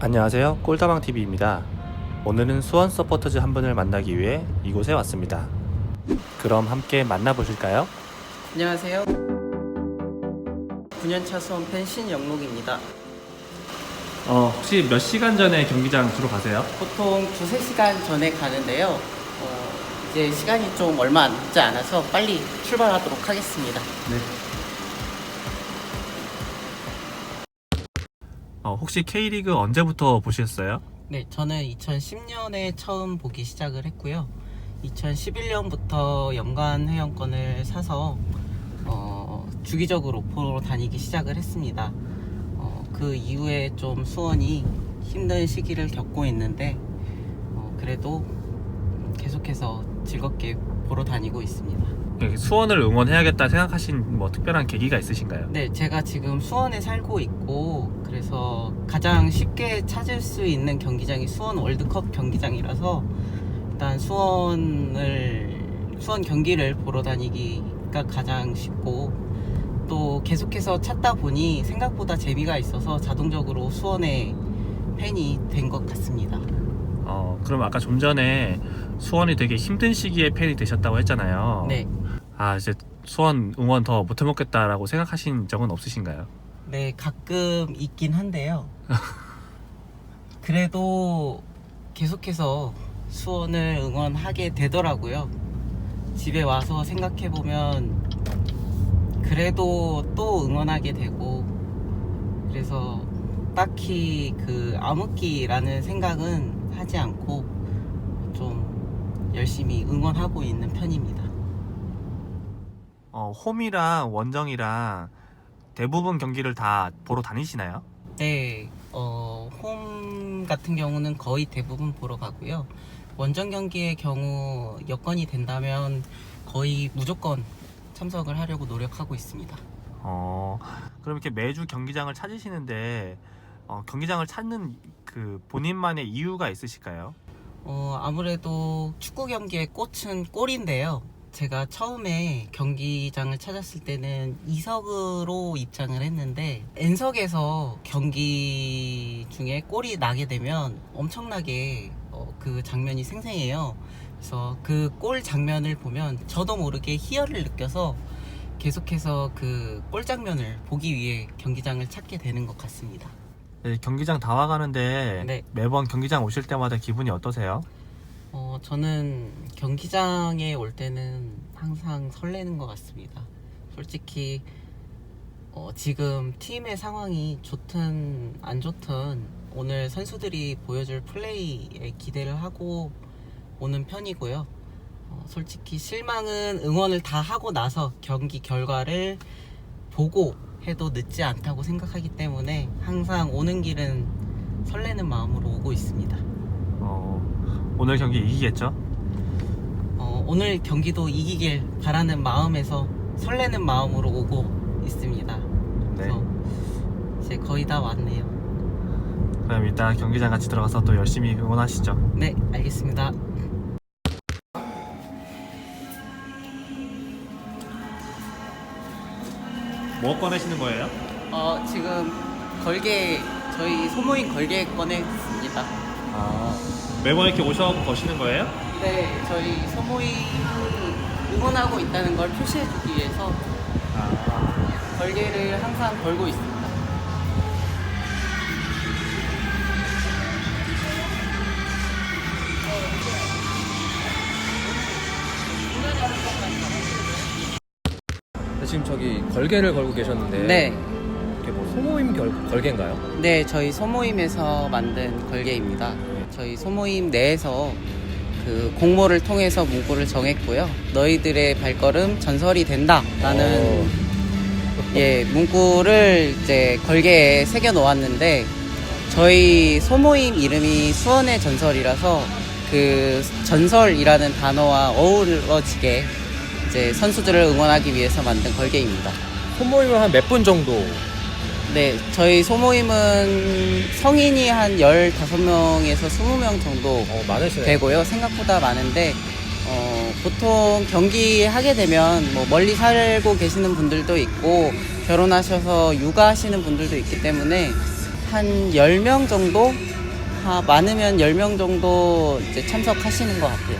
안녕하세요. 꼴다방TV입니다. 오늘은 수원 서포터즈 한 분을 만나기 위해 이곳에 왔습니다. 그럼 함께 만나보실까요? 안녕하세요. 9년차 수원 팬 신영록입니다. 어, 혹시 몇 시간 전에 경기장 주로 가세요? 보통 두세 시간 전에 가는데요. 어, 이제 시간이 좀 얼마 남지 않아서 빨리 출발하도록 하겠습니다. 네. 어, 혹시 K리그 언제부터 보셨어요? 네, 저는 2010년에 처음 보기 시작을 했고요. 2011년부터 연간 회원권을 사서 어, 주기적으로 보러 다니기 시작을 했습니다. 어, 그 이후에 좀 수원이 힘든 시기를 겪고 있는데 어, 그래도 계속해서 즐겁게 보러 다니고 있습니다. 여기 수원을 응원해야겠다 생각하신 뭐 특별한 계기가 있으신가요? 네, 제가 지금 수원에 살고 있고 그래서 가장 쉽게 찾을 수 있는 경기장이 수원 월드컵 경기장이라서 일단 수원을 수원 경기를 보러 다니기가 가장 쉽고 또 계속해서 찾다 보니 생각보다 재미가 있어서 자동적으로 수원의 팬이 된 것 같습니다. 어, 그럼 아까 좀 전에 수원이 되게 힘든 시기에 팬이 되셨다고 했잖아요. 네, 아, 이제 수원 응원 더 못해먹겠다라고 생각하신 적은 없으신가요? 네 가끔 있긴 한데요. 그래도 계속해서 수원을 응원하게 되더라고요. 집에 와서 생각해 보면 그래도 또 응원하게 되고 그래서 딱히 그 암흑기라는 생각은 하지 않고 좀 열심히 응원하고 있는 편입니다. 어, 홈이랑 원정이랑 대부분 경기를 다 보러 다니시나요? 네, 어, 홈 같은 경우는 거의 대부분 보러 가고요. 원정 경기의 경우 여건이 된다면 거의 무조건 참석을 하려고 노력하고 있습니다. 어, 그럼 이렇게 매주 경기장을 찾으시는데 어, 경기장을 찾는 그 본인만의 이유가 있으실까요? 어, 아무래도 축구 경기의 꽃은 골인데요. 제가 처음에 경기장을 찾았을 때는 이석으로 입장을 했는데 N석에서 경기 중에 골이 나게 되면 엄청나게 어, 그 장면이 생생해요. 그래서 그 골 장면을 보면 저도 모르게 희열을 느껴서 계속해서 그 골 장면을 보기 위해 경기장을 찾게 되는 것 같습니다. 네, 경기장 다 와가는데 네. 매번 경기장 오실 때마다 기분이 어떠세요? 어, 저는 경기장에 올 때는 항상 설레는 것 같습니다. 솔직히, 어, 지금 팀의 상황이 좋든 안 좋든 오늘 선수들이 보여줄 플레이에 기대를 하고 오는 편이고요. 어, 솔직히 실망은 응원을 다 하고 나서 경기 결과를 보고 해도 늦지 않다고 생각하기 때문에 항상 오는 길은 설레는 마음으로 오고 있습니다. 어, 오늘 경기 이기겠죠? 어, 오늘 경기도 이기길 바라는 마음에서 설레는 마음으로 오고 있습니다. 네. 그래서 이제 거의 다 왔네요. 그럼 일단 경기장 같이 들어가서 또 열심히 응원하시죠. 네, 알겠습니다. 뭐 꺼내시는 거예요? 어, 지금 걸개 저희 소모임 걸개 꺼냈습니다. 아, 매번 이렇게 오셔서 거시는 거예요? 네, 저희 소모임 응원하고 있다는 걸 표시해주기 위해서 아, 걸개를 항상 걸고 있습니다. 지금 저기 걸개를 걸고 계셨는데 네, 이게 뭐 소모임 결, 걸개인가요? 네, 저희 소모임에서 만든 걸개입니다. 저희 소모임 내에서 그 공모를 통해서 문구를 정했고요. 너희들의 발걸음 전설이 된다라는 예 문구를 이제 걸개에 새겨 놓았는데 저희 소모임 이름이 수원의 전설이라서 그 전설이라는 단어와 어우러지게 이제 선수들을 응원하기 위해서 만든 걸개입니다. 소모임은 한 몇 분 정도? 네, 저희 소모임은 성인이 한 15명에서 20명 정도 어, 많으시네요. 되고요. 생각보다 많은데, 어, 보통 경기 하게 되면 뭐 멀리 살고 계시는 분들도 있고, 결혼하셔서 육아하시는 분들도 있기 때문에, 한 10명 정도? 아, 많으면 10명 정도 이제 참석하시는 것 같아요.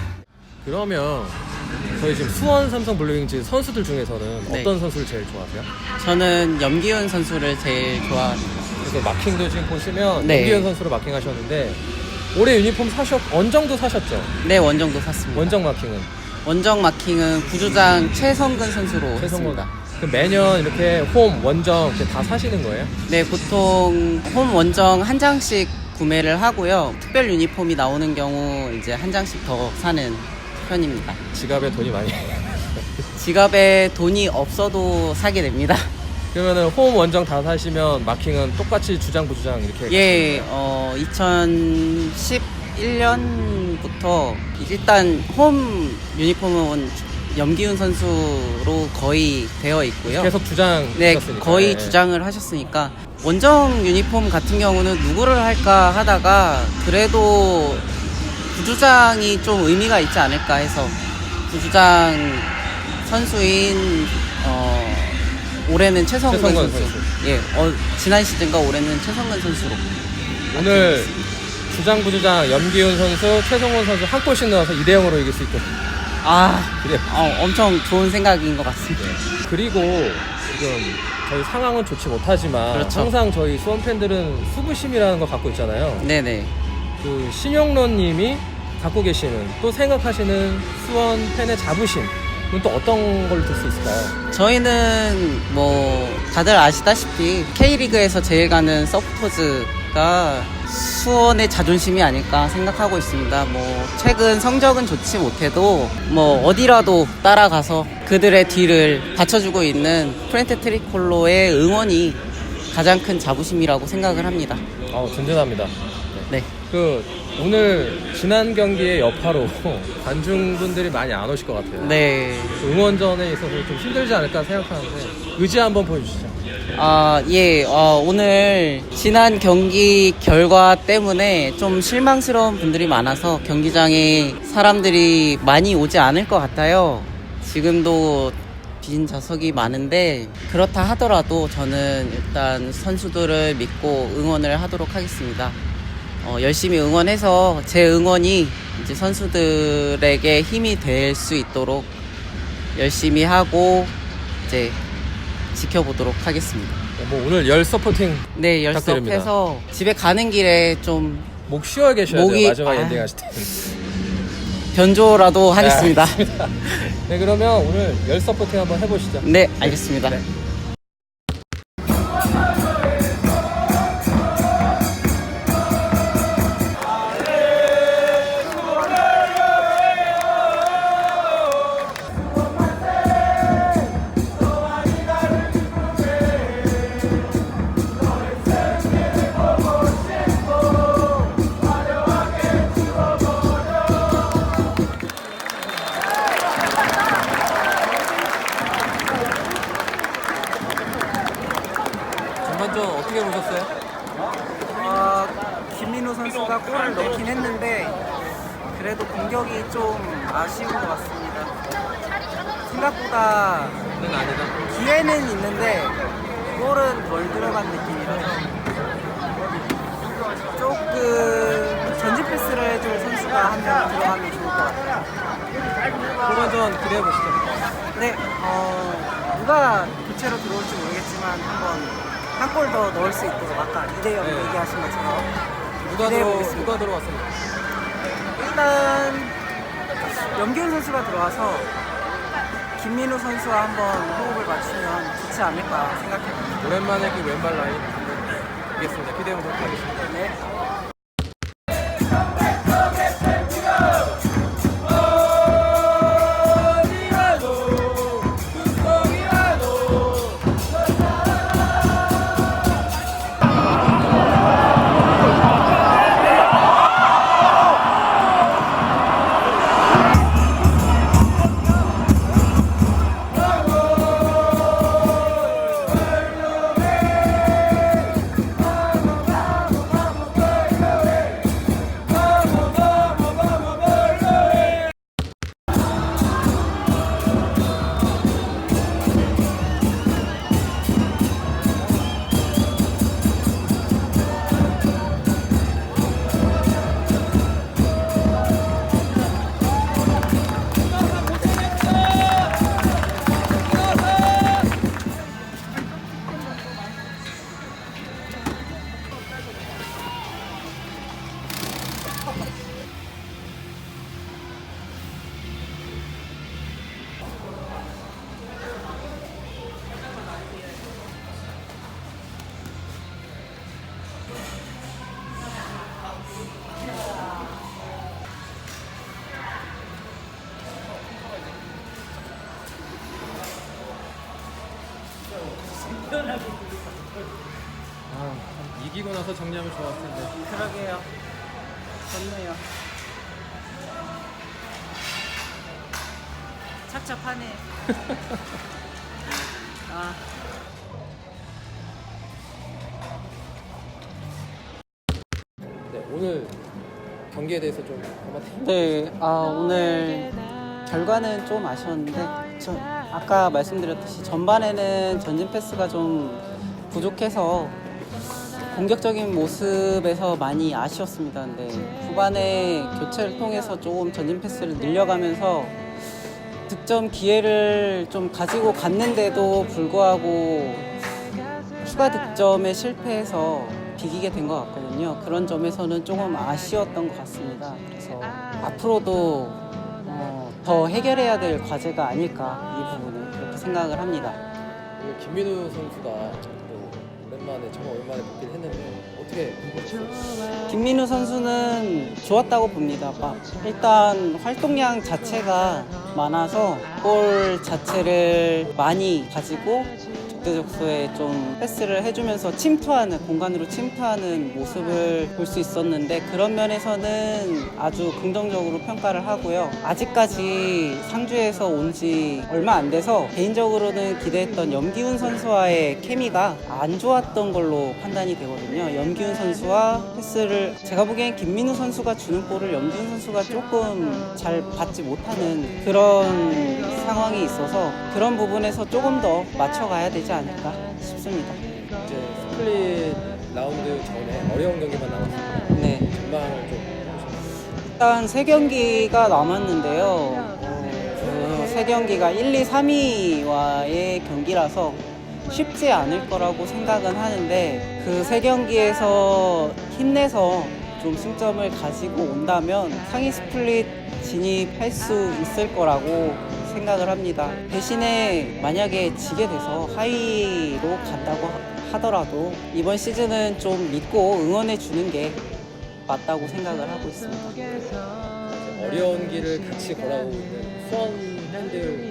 그러면 저희 지금 수원 삼성 블루윙즈 선수들 중에서는 네. 어떤 선수를 제일 좋아하세요? 저는 염기훈 선수를 제일 좋아합니다. 그래서 마킹도 지금 보시면 네. 김기현 선수로 마킹하셨는데 올해 유니폼 사셨 원정도 사셨죠? 네, 원정도 샀습니다. 원정 마킹은 원정 마킹은 구주장 최성근 선수로 최성원. 했습니다. 그 매년 이렇게 홈 원정 이렇게 다 사시는 거예요? 네, 보통 홈 원정 한 장씩 구매를 하고요. 특별 유니폼이 나오는 경우 이제 한 장씩 더 사는 편입니다. 지갑에 돈이 많이. 지갑에 돈이 없어도 사게 됩니다. 그러면은 홈 원정 다 사시면 마킹은 똑같이 주장 부주장 이렇게. 예, 어, 2011년부터 일단 홈 유니폼은 염기훈 선수로 거의 되어 있고요. 계속 주장. 네, 하셨으니까. 거의 네. 주장을 하셨으니까 원정 유니폼 같은 경우는 누구를 할까 하다가 그래도 부주장이 좀 의미가 있지 않을까 해서 부주장 선수인 어, 올해는 최성근, 최성근 선수. 선수. 예, 어, 지난 시즌과 올해는 최성근 선수로. 오늘 주장 부주장 염기훈 선수, 최성원 선수 한 골씩 넣어서 2대 0으로 이길 수 있게. 아, 그래요. 어, 엄청 좋은 생각인 것 같습니다. 그리고 지금 저희 상황은 좋지 못하지만 그렇죠. 항상 저희 수원 팬들은 수부심이라는 걸 갖고 있잖아요. 네네. 그 신영론님이 갖고 계시는 또 생각하시는 수원 팬의 자부심은 또 어떤 걸 들 수 있을까요? 저희는 뭐 다들 아시다시피 K리그에서 제일 가는 서포터즈가 수원의 자존심이 아닐까 생각하고 있습니다. 뭐 최근 성적은 좋지 못해도 뭐 어디라도 따라가서 그들의 뒤를 받쳐주고 있는 프렌테 트리콜로의 응원이 가장 큰 자부심이라고 생각을 합니다. 어, 든든합니다. 네. 그 오늘 지난 경기의 여파로 관중분들이 많이 안 오실 것 같아요. 네. 응원전에 있어서 좀 힘들지 않을까 생각하는데 의지 한번 보여주시죠. 아, 예, 어, 오늘 지난 경기 결과 때문에 좀 실망스러운 분들이 많아서 경기장에 사람들이 많이 오지 않을 것 같아요. 지금도 빈 좌석이 많은데 그렇다 하더라도 저는 일단 선수들을 믿고 응원을 하도록 하겠습니다. 어, 열심히 응원해서 제 응원이 이제 선수들에게 힘이 될 수 있도록 열심히 하고 이제 지켜보도록 하겠습니다. 뭐 오늘 열 서포팅 네, 부탁드립니다. 열섭해서 집에 가는 길에 좀 목 쉬어 계셔야 목이- 돼요. 마지막 아. 엔딩 하실 때. 변조라도 하겠습니다. 네 그러면 오늘 열 서포팅 한번 해보시죠. 네, 알겠습니다. 네. 보셨어요? 어, 김민우 선수가 골을 넣긴 했는데 그래도 공격이 좀 아쉬운 것 같습니다. 생각보다 는 아니다. 기회는 있는데 골은 덜 들어간 느낌이라서 조금 전진 패스를 해줄 선수가 한 명 들어가면 좋을 것 같아요. 후반전 기대해 보시죠. 네, 어, 누가 교체로 들어올지 모르겠지만 한번 한 골 더 넣을 수 있도록 아까 이대영 네. 얘기하신 것처럼 누가 기대해 들어 보겠습니다. 누가 들어왔습니까? 일단 염기훈 선수가 들어와서 김민우 선수와 한번 호흡을 맞추면 좋지 않을까 생각해봅니다. 오랜만에 그 왼발 라인 보겠습니다. 기대해 보도록 하겠습니다. 네. 이기고 나서 정리하면 좋았을 텐데. 그러게요. 좋네요. 착잡하네. 아. 네, 오늘 경기에 대해서 좀 한마디. 네, 아, 오늘 결과는 좀 아쉬웠는데, 저, 아까 말씀드렸듯이 전반에는 전진 패스가 좀 부족해서 공격적인 모습에서 많이 아쉬웠습니다. 근데 후반에 교체를 통해서 조금 전진 패스를 늘려가면서 득점 기회를 좀 가지고 갔는데도 불구하고 추가 득점에 실패해서 비기게 된 것 같거든요. 그런 점에서는 조금 아쉬웠던 것 같습니다. 그래서 앞으로도 어, 더 해결해야 될 과제가 아닐까 이 부분은 그렇게 생각을 합니다. 오늘 김민우 선수가 또 오랜만에 정말 오랜만에 복귀를 했는데 어떻게 보셨어요? 김민우 선수는 좋았다고 봅니다. 막 일단 활동량 자체가 많아서 볼 자체를 많이 가지고 적대적소에 좀 패스를 해주면서 침투하는 공간으로 침투하는 모습을 볼 수 있었는데 그런 면에서는 아주 긍정적으로 평가를 하고요. 아직까지 상주에서 온 지 얼마 안 돼서 개인적으로는 기대했던 염기훈 선수와의 케미가 안 좋았던 걸로 판단이 되거든요. 염기훈 선수와 패스를 제가 보기엔 김민우 선수가 주는 볼을 염기훈 선수가 조금 잘 받지 못하는 그런 상황이 있어서 그런 부분에서 조금 더 맞춰가야 되지 않을까 싶습니다. 이제 스플릿 라운드 전에 어려운 경기만 남았습니다. 네. 전망을 좀? 일단 세 경기가 남았는데요. 그세 경기가 1, 2, 3위와의 경기라서 쉽지 않을 거라고 생각은 하는데 그 세 경기에서 힘내서 좀 승점을 가지고 온다면 상위 스플릿 진입할 수 있을 거라고 생각을 합니다. 대신에 만약에 지게 돼서 하위로 간다고 하- 하더라도 이번 시즌은 좀 믿고 응원해 주는 게 맞다고 생각을 하고 있습니다. 어려운 길을 같이 걸어오고 있는 수원 팬들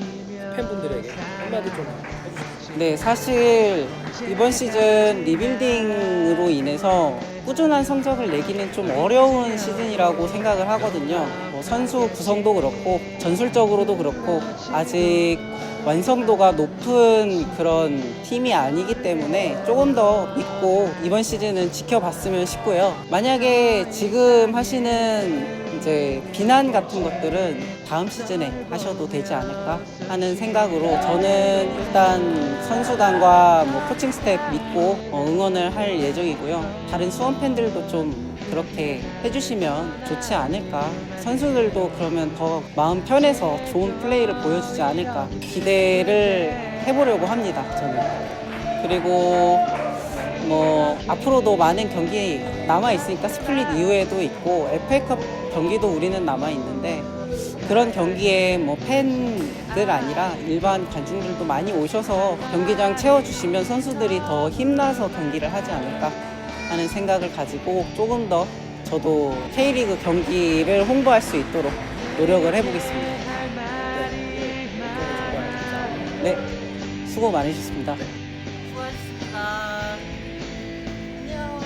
팬분들에게 한마디 좀 해주세요. 네, 사실 이번 시즌 리빌딩으로 인해서 꾸준한 성적을 내기는 좀 어려운 시즌이라고 생각을 하거든요. 뭐 선수 구성도 그렇고 전술적으로도 그렇고 아직 완성도가 높은 그런 팀이 아니기 때문에 조금 더 믿고 이번 시즌은 지켜봤으면 싶고요. 만약에 지금 하시는 이제 비난 같은 것들은 다음 시즌에 하셔도 되지 않을까 하는 생각으로 저는 일단 선수단과 뭐 코칭 스텝 믿고 어, 응원을 할 예정이고요. 다른 수원 팬들도 좀 그렇게 해주시면 좋지 않을까. 선수들도 그러면 더 마음 편해서 좋은 플레이를 보여주지 않을까 기대를 해보려고 합니다. 저는. 그리고 뭐 앞으로도 많은 경기 남아 있으니까 스플릿 이후에도 있고 FA컵 경기도 우리는 남아 있는데 그런 경기에 뭐 팬들 아니라 일반 관중들도 많이 오셔서 경기장 채워주시면 선수들이 더 힘나서 경기를 하지 않을까 하는 생각을 가지고 조금 더 저도 K리그 경기를 홍보할 수 있도록 노력을 해보겠습니다. 네, 수고 많으셨습니다. 수고하셨습니다. 안녕.